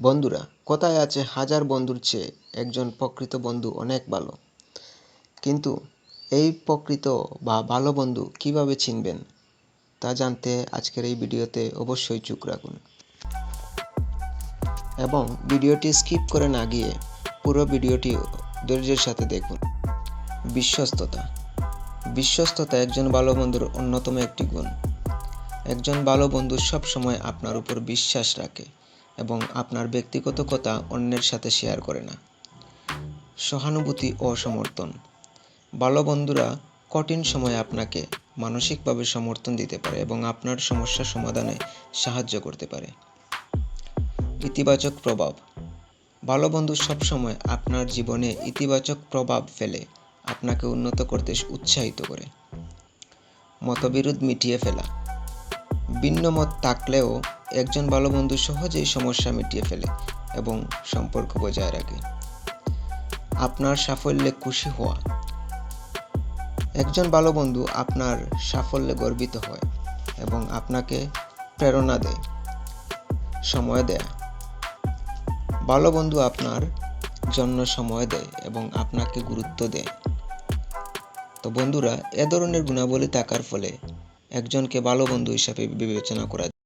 বন্ধুরা, কথায় আছে হাজার বন্ধুর চেয়ে একজন প্রকৃত বন্ধু অনেক ভালো? কিন্তু এই প্রকৃত বা ভালো বন্ধু কীভাবে চিনবেন, তা জানতে আজকের এই ভিডিওতে অবশ্যই চোখ রাখুন। এবং ভিডিওটি স্কিপ করে না গিয়ে পুরো ভিডিওটি ধৈর্যের সাথে দেখুন। বিশ্বস্ততা। বিশ্বস্ততা একজন ভালো বন্ধুর অন্যতম একটি গুণ। একজন ভালো বন্ধু সব সময় আপনার উপর বিশ্বাস রাখে। এবং আপনার ব্যক্তিগত কথা অন্যের সাথে শেয়ার করে না। সহানুভূতি ও সমর্থন। ভালো বন্ধুরা কঠিন সময়ে আপনাকে মানসিকভাবে সমর্থন দিতে পারে এবং আপনার সমস্যা সমাধানে সাহায্য করতে পারে। ইতিবাচক প্রভাব। ভালো বন্ধু সবসময় আপনার জীবনে ইতিবাচক প্রভাব ফেলে, আপনাকে উন্নত করতে উৎসাহিত করে। মতবিরোধ মিটিয়ে ফেলা। ভিন্ন মত থাকলেও একজন ভালো বন্ধু সহজেই সমস্যা মিটিয়ে ফেলে এবং সম্পর্ক বজায় রাখে। আপনার সাফল্যে খুশি হওয়া। একজন ভালো বন্ধু আপনার সাফল্যে গর্বিত হয় এবং আপনাকে প্রেরণা দেয়, সময় দেয়। ভালো বন্ধু আপনার জন্য সময় দেয় এবং আপনাকে গুরুত্ব দেয়। তো বন্ধুরা, এ ধরনের গুণাবলী থাকার ফলে একজনকে ভালো বন্ধু হিসাবে বিবেচনা করা